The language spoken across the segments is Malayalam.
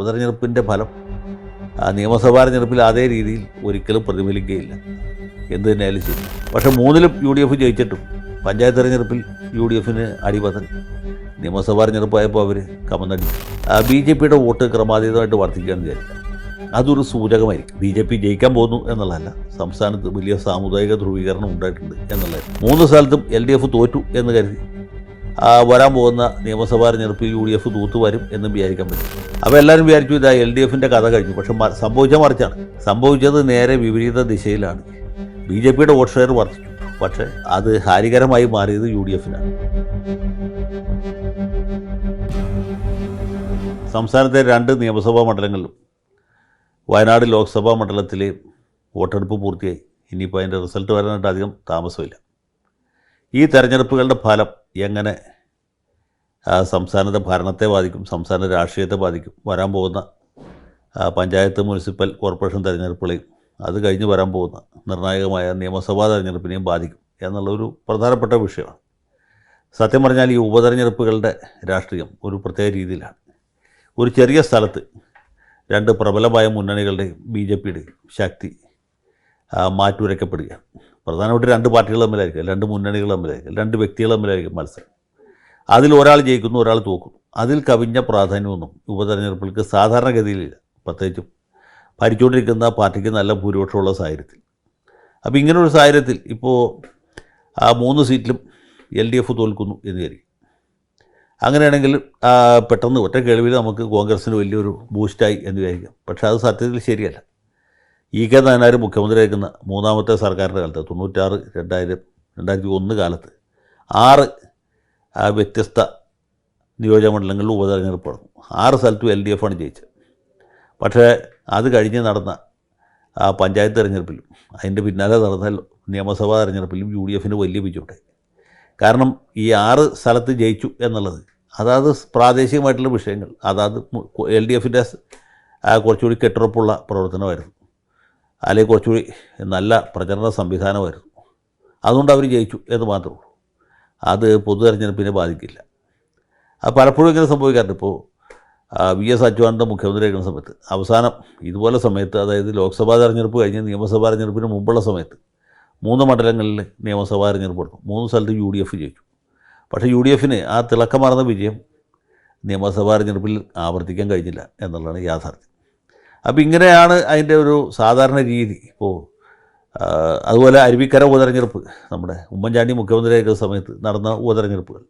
ഉപതെരഞ്ഞെടുപ്പിന്റെ ഫലം നിയമസഭാ തെരഞ്ഞെടുപ്പിൽ അതേ രീതിയിൽ ഒരിക്കലും പ്രതിഫലിക്കുകയില്ല. എന്ത് തന്നെയായാലും ശരി. പക്ഷേ മൂന്നിലും യു ഡി എഫ് ജയിച്ചിട്ടും പഞ്ചായത്ത് തെരഞ്ഞെടുപ്പിൽ യു ഡി എഫിന് അടിപതൻ. നിയമസഭാ തെരഞ്ഞെടുപ്പായപ്പോൾ അവർ കമന്നടി. ബി ജെ പിയുടെ വോട്ട് ക്രമാതീതമായിട്ട് വർദ്ധിക്കുകയാണ് വിചാരിക്കുക. അതൊരു സൂചകമായിരിക്കും. ബി ജെ പി ജയിക്കാൻ പോകുന്നു എന്നുള്ളതല്ല. സംസ്ഥാനത്ത് വലിയ സാമുദായിക ധ്രുവീകരണം ഉണ്ടായിട്ടുണ്ട് എന്നുള്ളത്. മൂന്ന് സ്ഥലത്തും എൽ ഡി എഫ് തോറ്റു എന്ന് കരുതി. വരാൻ പോകുന്ന നിയമസഭാ തെരഞ്ഞെടുപ്പിൽ യു ഡി എഫ് തൂത്തുവരും എന്നും വിചാരിക്കാൻ പറ്റും. അപ്പോൾ എല്ലാവരും വിചാരിച്ചു ഇതാ എൽ ഡി എഫിന്റെ കഥ കഴിഞ്ഞു. പക്ഷെ സംഭവിച്ച മറിച്ചാണ്. സംഭവിച്ചത് നേരെ വിപരീത ദിശയിലാണ്. ബി ജെ പിയുടെ വോട്ട് ഷെയർ വർദ്ധിച്ചു. പക്ഷേ അത് ഹാനികരമായി മാറിയത് യു ഡി എഫിനാണ് സംസ്ഥാനത്തെ രണ്ട് നിയമസഭാ മണ്ഡലങ്ങളിലും വയനാട് ലോക്സഭാ മണ്ഡലത്തിലെ വോട്ടെടുപ്പ് പൂർത്തിയായി. ഇനിയിപ്പോൾ അതിന്റെ റിസൾട്ട് വരാനായിട്ട് അധികം താമസമില്ല. ഈ തെരഞ്ഞെടുപ്പുകളുടെ ഫലം എങ്ങനെ സംസ്ഥാനത്തെ ഭരണത്തെ ബാധിക്കും സംസ്ഥാന രാഷ്ട്രീയത്തെ ബാധിക്കും? വരാൻ പോകുന്ന പഞ്ചായത്ത് മുനിസിപ്പൽ കോർപ്പറേഷൻ തെരഞ്ഞെടുപ്പുകളെയും അത് കഴിഞ്ഞ് വരാൻ പോകുന്ന നിർണായകമായ നിയമസഭാ തെരഞ്ഞെടുപ്പിനെയും ബാധിക്കും എന്നുള്ളൊരു പ്രധാനപ്പെട്ട വിഷയമാണ്. സത്യം പറഞ്ഞാൽ ഈ ഉപതെരഞ്ഞെടുപ്പുകളുടെ രാഷ്ട്രീയം ഒരു പ്രത്യേക രീതിയിലാണ്. ഒരു ചെറിയ സ്ഥലത്ത് രണ്ട് പ്രബലമായ മുന്നണികളുടെയും ബി ജെ പിയുടെയും ശക്തി മാറ്റുരയ്ക്കപ്പെടുകയാണ്. പ്രധാനമായിട്ട് രണ്ട് പാർട്ടികൾ തമ്മിലായിരിക്കും. രണ്ട് മുന്നണികൾ തമ്മിലായിരിക്കും. രണ്ട് വ്യക്തികൾ തമ്മിലായിരിക്കും മത്സരം. അതിൽ ഒരാൾ ജയിക്കുന്നു ഒരാൾ തോക്കുന്നു. അതിൽ കവിഞ്ഞ പ്രാധാന്യമൊന്നും ഉപതെരഞ്ഞെടുപ്പുകൾക്ക് സാധാരണഗതിയിലില്ല. പ്രത്യേകിച്ചും ഭരിച്ചുകൊണ്ടിരിക്കുന്ന പാർട്ടിക്ക് നല്ല ഭൂരിപക്ഷമുള്ള സാഹചര്യത്തിൽ. അപ്പോൾ ഇങ്ങനൊരു സാഹചര്യത്തിൽ ഇപ്പോൾ ആ മൂന്ന് സീറ്റിലും എൽ ഡി എഫ് തോൽക്കുന്നു എന്ന് കരുതി. അങ്ങനെയാണെങ്കിൽ പെട്ടെന്ന് ഒറ്റ കേൾവിയിൽ നമുക്ക് കോൺഗ്രസിന് വലിയൊരു ബൂസ്റ്റായി എന്ന് വിചാരിക്കാം. പക്ഷേ അത് സത്യത്തിൽ ശരിയല്ല. ഇ കെ നായനാർ മുഖ്യമന്ത്രിയായിരിക്കുന്ന മൂന്നാമത്തെ സർക്കാരിന്റെ കാലത്ത് തൊണ്ണൂറ്റാറ് രണ്ടായിരം രണ്ടായിരത്തി ഒന്ന് കാലത്ത് ആറ് വ്യത്യസ്ത നിയോജകമണ്ഡലങ്ങളിൽ ഉപതെരഞ്ഞെടുപ്പ് നടന്നു. ആറ് സ്ഥലത്തും എൽ ഡി എഫാണ് ജയിച്ചത്. പക്ഷേ അത് കഴിഞ്ഞ് നടന്ന ആ പഞ്ചായത്ത് തെരഞ്ഞെടുപ്പിലും അതിന്റെ പിന്നാലെ നടന്ന നിയമസഭാ തെരഞ്ഞെടുപ്പിലും യു ഡി എഫിന് വലിയ വിജയമുണ്ടായി. കാരണം ഈ ആറ് സ്ഥലത്ത് ജയിച്ചു എന്നുള്ളത് അതാത് പ്രാദേശികമായിട്ടുള്ള വിഷയങ്ങൾ അതാത് എൽ ഡി എഫിന്റെ കുറച്ചുകൂടി കെട്ടുറപ്പുള്ള പ്രവർത്തനമായിരുന്നു. അല്ലെങ്കിൽ കുറച്ചുകൂടി നല്ല പ്രചരണ സംവിധാനമായിരുന്നു. അതുകൊണ്ട് അവർ ജയിച്ചു എന്ന് മാത്രമേ ഉള്ളൂ. അത് പൊതു തെരഞ്ഞെടുപ്പിനെ ബാധിക്കില്ല. അത് പലപ്പോഴും ഇങ്ങനെ സംഭവിക്കാറുണ്ട്. ഇപ്പോൾ വി എസ് അച്യുതാനന്ദ മുഖ്യമന്ത്രിയായിരുന്ന സമയത്ത് അവസാനം ഇതുപോലെ സമയത്ത് അതായത് ലോക്സഭാ തെരഞ്ഞെടുപ്പ് കഴിഞ്ഞ് നിയമസഭാ തെരഞ്ഞെടുപ്പിന് മുമ്പുള്ള സമയത്ത് മൂന്ന് മണ്ഡലങ്ങളിൽ നിയമസഭാ തെരഞ്ഞെടുപ്പ് നടന്നു. മൂന്ന് സ്ഥലത്ത് യു ഡി എഫ് ജയിച്ചു. പക്ഷേ യു ഡി എഫിന് ആ തിളക്കമാർന്ന വിജയം നിയമസഭാ തെരഞ്ഞെടുപ്പിൽ ആവർത്തിക്കാൻ കഴിഞ്ഞില്ല എന്നുള്ളതാണ് യാഥാർത്ഥ്യം. അപ്പോൾ ഇങ്ങനെയാണ് അതിന്റെ ഒരു സാധാരണ രീതി. ഇപ്പോൾ അതുപോലെ അരുവിക്കര ഉപതെരഞ്ഞെടുപ്പ് നമ്മുടെ ഉമ്മൻചാണ്ടി മുഖ്യമന്ത്രിയായിരുന്ന സമയത്ത് നടന്ന ഉപതെരഞ്ഞെടുപ്പുകൾ.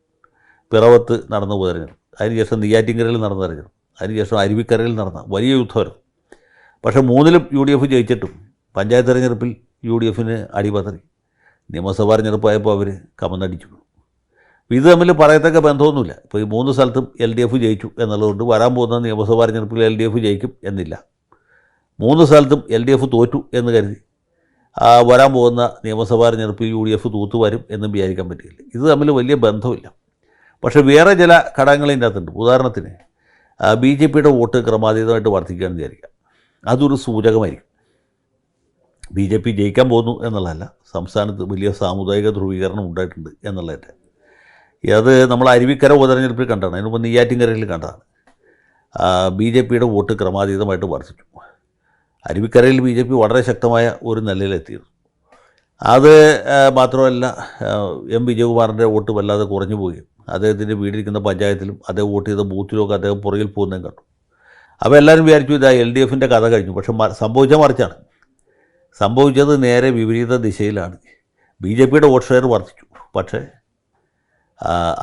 പിറവത്ത് നടന്ന ഉപതെരഞ്ഞെടുപ്പ്. അതിനുശേഷം നെയ്യാറ്റിങ്കരയിൽ നടന്ന തെരഞ്ഞെടുപ്പ്. അതിനുശേഷം അരുവിക്കരയിൽ നടന്ന വലിയ യുദ്ധമായിരുന്നു പക്ഷേ മൂന്നിലും യു ഡി എഫ് ജയിച്ചിട്ടും പഞ്ചായത്ത് തെരഞ്ഞെടുപ്പിൽ യു ഡി എഫിന് അടിപതറി. നിയമസഭാ തെരഞ്ഞെടുപ്പായപ്പോൾ അവർ കമന്നടിച്ചു. ഇത് തമ്മിൽ പറയത്തക്ക ബന്ധമൊന്നുമില്ല. ഇപ്പോൾ ഈ മൂന്ന് സ്ഥലത്തും എൽ ഡി എഫ് ജയിച്ചു എന്നുള്ളതുകൊണ്ട് വരാൻ പോകുന്ന നിയമസഭാ തെരഞ്ഞെടുപ്പിൽ എൽ ഡി എഫ് ജയിക്കും എന്നില്ല. മൂന്ന് സ്ഥലത്തും എൽ ഡി എഫ് തോറ്റു എന്ന് കരുതി. വരാൻ പോകുന്ന നിയമസഭാ തെരഞ്ഞെടുപ്പിൽ യു ഡി എഫ് തൂത്തു വരും എന്നും വിചാരിക്കാൻ പറ്റില്ല ഇത് തമ്മിൽ വലിയ ബന്ധമില്ല. പക്ഷേ വേറെ ചില ഘടകങ്ങൾ ഇതിന്റെ അകത്തുണ്ട്. ഉദാഹരണത്തിന് ബി ജെ പിയുടെ വോട്ട് ക്രമാതീതമായിട്ട് വർദ്ധിക്കുകയെന്ന് വിചാരിക്കാം. അതൊരു സൂചകമായിരിക്കും. ബി ജെ പി ജയിക്കാൻ പോകുന്നു എന്നുള്ളതല്ല സംസ്ഥാനത്ത് വലിയ സാമുദായിക ധ്രുവീകരണം ഉണ്ടായിട്ടുണ്ട് എന്നുള്ളതിന്റെ അത് നമ്മൾ അരുവിക്കര ഉപതെരഞ്ഞെടുപ്പിൽ കണ്ടതാണ്. അതിന് മുമ്പ് നെയ്യാറ്റിൻകരയിൽ കണ്ടതാണ്. ബി ജെ പിയുടെ വോട്ട് ക്രമാതീതമായിട്ട് വർദ്ധിച്ചു. അരുവിക്കരയിൽ ബി ജെ പി വളരെ ശക്തമായ ഒരു നിലയിലെത്തിയിരുന്നു അത് മാത്രമല്ല എം വിജയകുമാറിന്റെ വോട്ട് വല്ലാതെ കുറഞ്ഞു പോവുകയും അദ്ദേഹത്തിന്റെ വീടിരിക്കുന്ന പഞ്ചായത്തിലും അദ്ദേഹം വോട്ട് ചെയ്ത ബൂത്തിലുമൊക്കെ അദ്ദേഹം പുറകിൽ പോകുന്നതും കണ്ടു. അപ്പോൾ എല്ലാവരും വിചാരിച്ചു ഇതാ എൽ ഡി എഫിന്റെ കഥ കഴിഞ്ഞു. പക്ഷെ സംഭവിച്ച മറിച്ചാണ്. സംഭവിച്ചത് നേരെ വിപരീത ദിശയിലാണ്. ബി ജെ പിയുടെ വോട്ട് ഷെയർ വർദ്ധിച്ചു. പക്ഷേ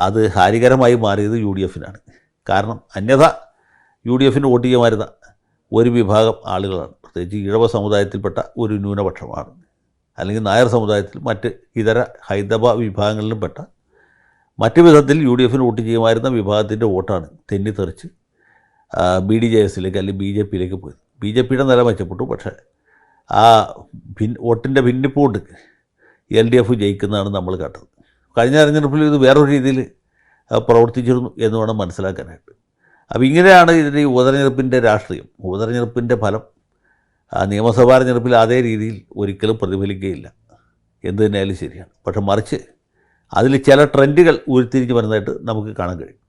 അത് ഹാനികരമായി മാറിയത് യു ഡി എഫിനാണ്. കാരണം അന്യഥ യു ഡി എഫിന് വോട്ട് ചെയ്യുമായിരുന്ന ഒരു വിഭാഗം ആളുകളാണ്. പ്രത്യേകിച്ച് ഈഴവ സമുദായത്തിൽപ്പെട്ട ഒരു ന്യൂനപക്ഷമാണ്. അല്ലെങ്കിൽ നായർ സമുദായത്തിൽ മറ്റ് ഇതര ഹൈന്ദവ വിഭാഗങ്ങളിലും പെട്ട മറ്റു വിധത്തിൽ യു ഡി എഫിന് വോട്ട് ചെയ്യുമായിരുന്ന വിഭാഗത്തിന്റെ വോട്ടാണ് തെന്നിത്തെറിച്ച് ബി ഡി ജെ എസിലേക്ക് അല്ലെങ്കിൽ ബി ജെ പിയിലേക്ക് പോയത്. ബി ജെ പിയുടെ നില മെച്ചപ്പെട്ടു. പക്ഷേ ആ ഭിൻ വോട്ടിന്റെ ഭിന്നിപ്പ് കൊണ്ട് എൽ ഡി എഫ് ജയിക്കുന്നതാണ് നമ്മൾ കണ്ടത്. കഴിഞ്ഞ തെരഞ്ഞെടുപ്പിൽ ഇത് വേറൊരു രീതിയിൽ പ്രവർത്തിച്ചിരുന്നു എന്ന് വേണം മനസ്സിലാക്കാനായിട്ട്. അപ്പോൾ ഇങ്ങനെയാണ് ഇതിന്റെ ഉപതെരഞ്ഞെടുപ്പിന്റെ രാഷ്ട്രീയം. ഉപതെരഞ്ഞെടുപ്പിന്റെ ഫലം ആ നിയമസഭാ തെരഞ്ഞെടുപ്പിൽ അതേ രീതിയിൽ ഒരിക്കലും പ്രതിഫലിക്കുകയില്ല. എന്ത് തന്നെയായാലും ശരിയാണ്. പക്ഷെ മറിച്ച് അതിൽ ചില ട്രെൻഡുകൾ ഉരുത്തിരിഞ്ഞ് വരുന്നതായിട്ട് നമുക്ക് കാണാൻ കഴിയും.